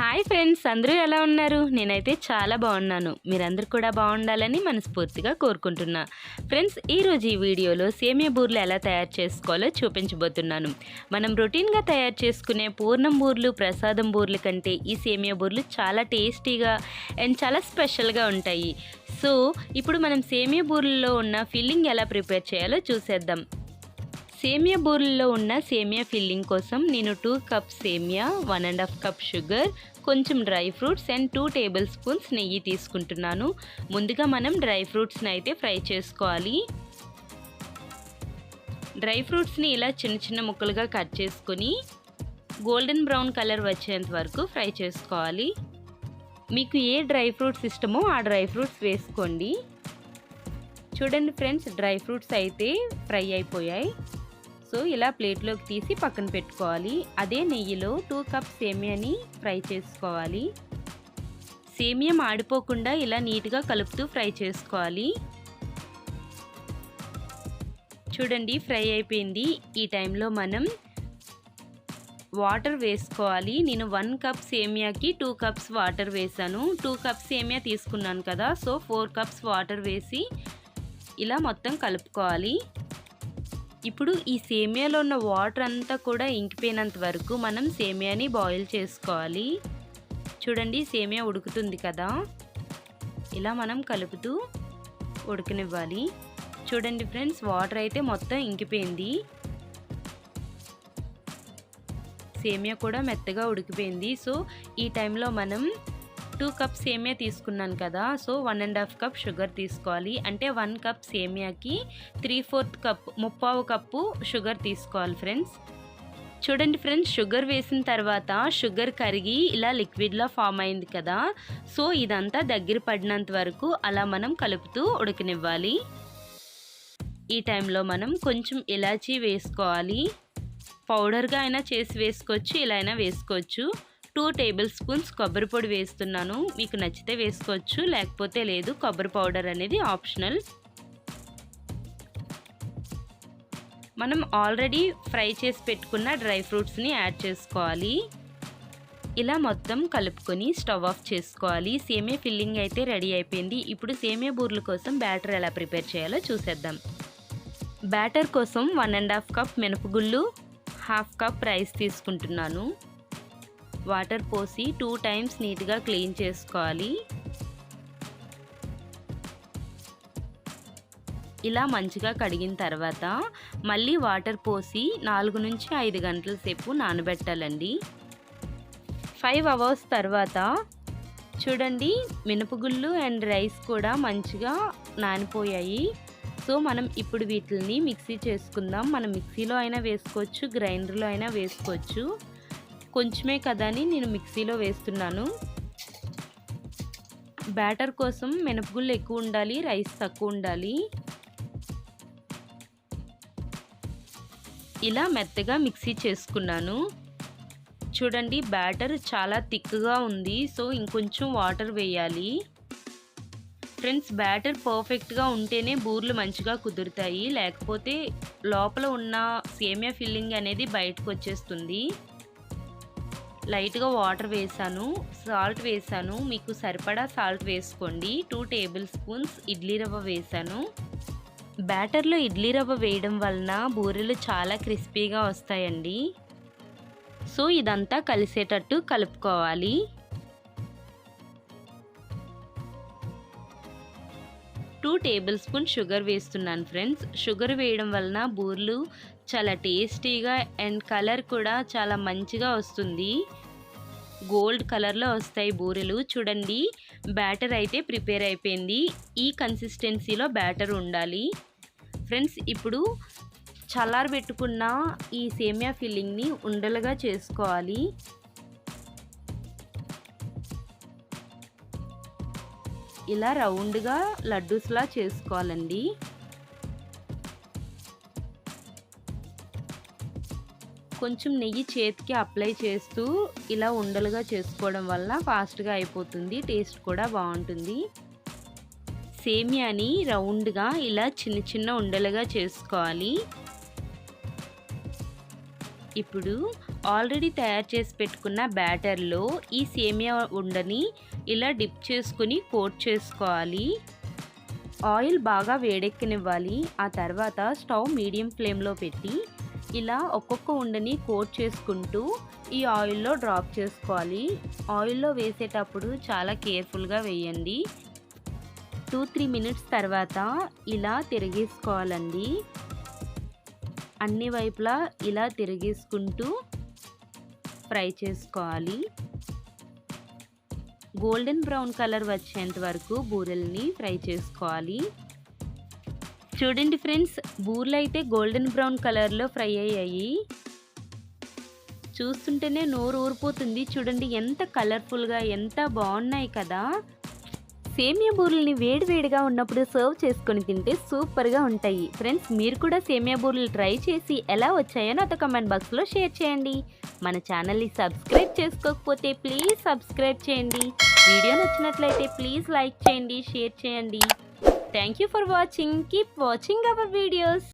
Hi friends అందరూ ఎలా ఉన్నారు? నేనైతే చాలా బాగున్నాను. మీరందరూ కూడా బాగుండాలని మనస్ఫూర్తిగా కోరుకుంటున్నా. ఫ్రెండ్స్ ఈరోజు ఈ వీడియోలో సేమియా బూర్లు ఎలా తయారు చేసుకోవాలో చూపించబోతున్నాను. మనం రొటీన్గా తయారు చేసుకునే పూర్ణం బూర్లు ప్రసాదం బూర్లు కంటే ఈ సేమియా బూర్లు చాలా టేస్టీగా అండ్ చాలా స్పెషల్గా ఉంటాయి. సో ఇప్పుడు మనం సేమియా బూర్లలో ఉన్న ఫిల్లింగ్ ఎలా ప్రిపేర్ చేయాలో చూసేద్దాం. సేమియా బూరెల్లో ఉన్న సేమియా ఫిల్లింగ్ కోసం నేను టూ కప్ సేమియా one and half cup sugar కొంచెం dry fruits and two tablespoons నెయ్యి తీసుకుంటున్నాను. ముందుగా మనం డ్రై ఫ్రూట్స్ని అయితే ఫ్రై చేసుకోవాలి. డ్రై ఫ్రూట్స్ని ఇలా చిన్న చిన్న ముక్కలుగా కట్ చేసుకొని గోల్డెన్ బ్రౌన్ కలర్ వచ్చేంత వరకు ఫ్రై చేసుకోవాలి. మీకు ఏ డ్రై ఫ్రూట్స్ ఇష్టమో ఆ డ్రై ఫ్రూట్స్ వేసుకోండి. చూడండి ఫ్రెండ్స్ డ్రై ఫ్రూట్స్ అయితే ఫ్రై అయిపోయాయి. సో ఇలా ప్లేట్లోకి తీసి పక్కన పెట్టుకోవాలి. అదే నెయ్యిలో టూ కప్ సేమియాని ఫ్రై చేసుకోవాలి. సేమియా మాడిపోకుండా ఇలా నీట్గా కలుపుతూ ఫ్రై చేసుకోవాలి. చూడండి ఫ్రై అయిపోయింది. ఈ టైంలో మనం వాటర్ వేసుకోవాలి. నేను వన్ కప్ సేమియాకి టూ కప్స్ వాటర్ వేసాను టూ కప్స్ సేమియా తీసుకున్నాను కదా సో ఫోర్ కప్స్ వాటర్ వేసి ఇలా మొత్తం కలుపుకోవాలి. ఇప్పుడు ఈ సేమియాలో ఉన్న వాటర్ అంతా కూడా ఇంకిపోయినంత వరకు మనం సేమియాని బాయిల్ చేసుకోవాలి. చూడండి సేమియా ఉడుకుతుంది కదా. ఇలా మనం కలుపుతూ ఉడకనివ్వాలి. చూడండి ఫ్రెండ్స్ వాటర్ అయితే మొత్తం ఇంకిపోయింది. సేమియా కూడా మెత్తగా ఉడికిపోయింది. సో ఈ టైంలో మనం టూ కప్ సేమియా తీసుకున్నాను కదా so one and half cup sugar తీసుకోవాలి. అంటే వన్ కప్ సేమియాకి త్రీ ఫోర్త్ కప్ ముప్పావు కప్పు షుగర్ తీసుకోవాలి ఫ్రెండ్స్. చూడండి ఫ్రెండ్స్ షుగర్ వేసిన తర్వాత షుగర్ కరిగి ఇలా లిక్విడ్లా ఫామ్ అయింది కదా సో ఇదంతా దగ్గర పడినంత వరకు అలా మనం కలుపుతూ ఉడకనివ్వాలి. ఈ టైంలో మనం కొంచెం ఇలాచీ వేసుకోవాలి. పౌడర్గా అయినా చేసి వేసుకోవచ్చు ఇలా అయినా వేసుకోవచ్చు. టూ టేబుల్ స్పూన్స్ కొబ్బరి పొడి వేస్తున్నాను. మీకు నచ్చితే వేసుకోవచ్చు లేకపోతే లేదు కొబ్బరి పౌడర్ అనేది ఆప్షనల్. మనం ఆల్రెడీ ఫ్రై చేసి పెట్టుకున్న డ్రై ఫ్రూట్స్ని యాడ్ చేసుకోవాలి. ఇలా మొత్తం కలుపుకొని స్టవ్ ఆఫ్ చేసుకోవాలి. సేమే ఫిల్లింగ్ అయితే రెడీ అయిపోయింది. ఇప్పుడు సేమే బూర్ల కోసం బ్యాటర్ ఎలా ప్రిపేర్ చేయాలో చూసేద్దాం. బ్యాటర్ కోసం వన్ అండ్ హాఫ్ కప్ మినపగుళ్ళు హాఫ్ కప్ రైస్ తీసుకుంటున్నాను. వాటర్ పోసి టూ టైమ్స్ నీట్గా క్లీన్ చేసుకోవాలి. ఇలా మంచిగా కడిగిన తర్వాత మళ్ళీ వాటర్ పోసి నాలుగు నుంచి ఐదు గంటల సేపు నానబెట్టాలండి. ఫైవ్ అవర్స్ తర్వాత చూడండి మినపగుళ్ళు అండ్ రైస్ కూడా మంచిగా నానిపోయాయి. సో మనం ఇప్పుడు వీటిని మిక్సీ చేసుకుందాం. మనం మిక్సీలో అయినా వేసుకోవచ్చు గ్రైండర్లో అయినా వేసుకోవచ్చు. కొంచెమే కదా అని నేను మిక్సీలో వేస్తున్నాను. బ్యాటర్ కోసం మినపగుళ్ళు ఎక్కువ ఉండాలి రైస్ తక్కువ ఉండాలి. ఇలా మెత్తగా మిక్సీ చేసుకున్నాను. చూడండి బ్యాటర్ చాలా థిక్గా ఉంది సో ఇంకొంచెం వాటర్ వేయాలి. ఫ్రెండ్స్ బ్యాటర్ పర్ఫెక్ట్గా ఉంటేనే బూర్లు మంచిగా కుదురుతాయి. లేకపోతే లోపల ఉన్న సేమియా ఫిల్లింగ్ అనేది బయటకు వచ్చేస్తుంది. లైట్గా వాటర్ వేసాను సాల్ట్ వేసాను. మీకు సరిపడా సాల్ట్ వేసుకోండి. టూ టేబుల్ స్పూన్స్ ఇడ్లీ రవ్వ వేసాను. బ్యాటర్లో ఇడ్లీ రవ్వ వేయడం వలన బూరెలు చాలా క్రిస్పీగా వస్తాయండి. సో ఇదంతా కలిసేటట్టు కలుపుకోవాలి. టూ టేబుల్ స్పూన్ షుగర్ వేస్తున్నాను ఫ్రెండ్స్. షుగర్ వేయడం వలన బూర్లు చాలా టేస్టీగా అండ్ కలర్ కూడా చాలా మంచిగా వస్తుంది. గోల్డ్ కలర్లో వస్తాయి బూరెలు. చూడండి బ్యాటర్ అయితే ప్రిపేర్ అయిపోయింది. ఈ కన్సిస్టెన్సీలో బ్యాటర్ ఉండాలి. ఫ్రెండ్స్ ఇప్పుడు చల్లారబెట్టుకున్న ఈ సేమియా ఫిల్లింగ్ని ఉండలుగా చేసుకోవాలి. ఇలా రౌండ్గా లడ్డూస్లా చేసుకోవాలండి. కొంచెం నెయ్యి చేతికి అప్లై చేస్తూ ఇలా ఉండలుగా చేసుకోవడం వల్ల ఫాస్ట్గా అయిపోతుంది టేస్ట్ కూడా బాగుంటుంది. సేమియాని రౌండ్గా ఇలా చిన్న చిన్న ఉండలుగా చేసుకోవాలి. ఇప్పుడు ఆల్రెడీ తయారు చేసి పెట్టుకున్న బ్యాటర్లో ఈ సేమియా ఉండని ఇలా డిప్ చేసుకుని కోట్ చేసుకోవాలి. ఆయిల్ బాగా వేడెక్కనివ్వాలి. ఆ తర్వాత స్టవ్ మీడియం ఫ్లేమ్లో పెట్టి ఇలా ఒక్కొక్క ఉండని కోట్ చేసుకుంటూ ఈ ఆయిల్లో డ్రాప్ చేసుకోవాలి. ఆయిల్లో వేసేటప్పుడు చాలా కేర్ఫుల్గా వేయండి. టూ త్రీ మినిట్స్ తర్వాత ఇలా తిరిగేసుకోవాలండి. అన్ని వైపులా ఇలా తిరిగేసుకుంటూ ఫ్రై చేసుకోవాలి. గోల్డెన్ బ్రౌన్ కలర్ వచ్చేంత వరకు బూరెల్ని ఫ్రై చేసుకోవాలి. చూడండి ఫ్రెండ్స్ బూరెలు అయితే గోల్డెన్ బ్రౌన్ కలర్లో ఫ్రై అయ్యాయి. చూస్తుంటేనే నోరు ఊరిపోతుంది. చూడండి ఎంత కలర్ఫుల్గా ఎంత బాగున్నాయి కదా. సేమియా బూరెల్ని వేడివేడిగా ఉన్నప్పుడు సర్వ్ చేసుకొని తింటే సూపర్గా ఉంటాయి. ఫ్రెండ్స్ మీరు కూడా సేమియా బూరెలు ట్రై చేసి ఎలా వచ్చాయో నాతో కమెంట్ బాక్స్లో షేర్ చేయండి. మన ఛానల్ని సబ్స్క్రైబ్ చేసుకోకపోతే ప్లీజ్ సబ్స్క్రైబ్ చేయండి. వీడియో నచ్చినట్లయితే ప్లీజ్ లైక్ చేయండి షేర్ చేయండి. Thank you for watching. Keep watching our videos.